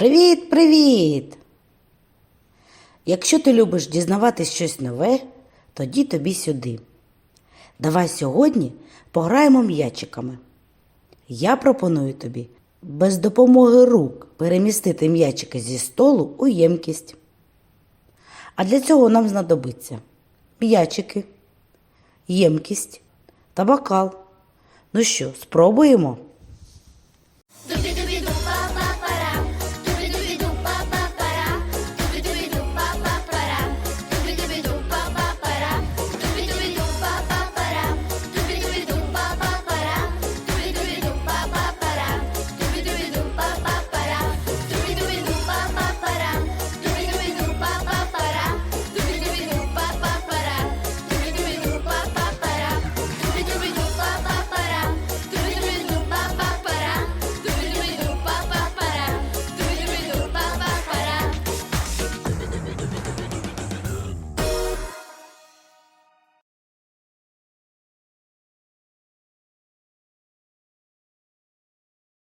Привіт, привіт! Якщо ти любиш дізнаватись щось нове, тоді тобі сюди. Давай сьогодні пограємо м'ячиками. Я пропоную тобі без допомоги рук перемістити м'ячики зі столу у ємкість. А для цього нам знадобиться м'ячики, ємкість та бокал. Ну що, спробуємо?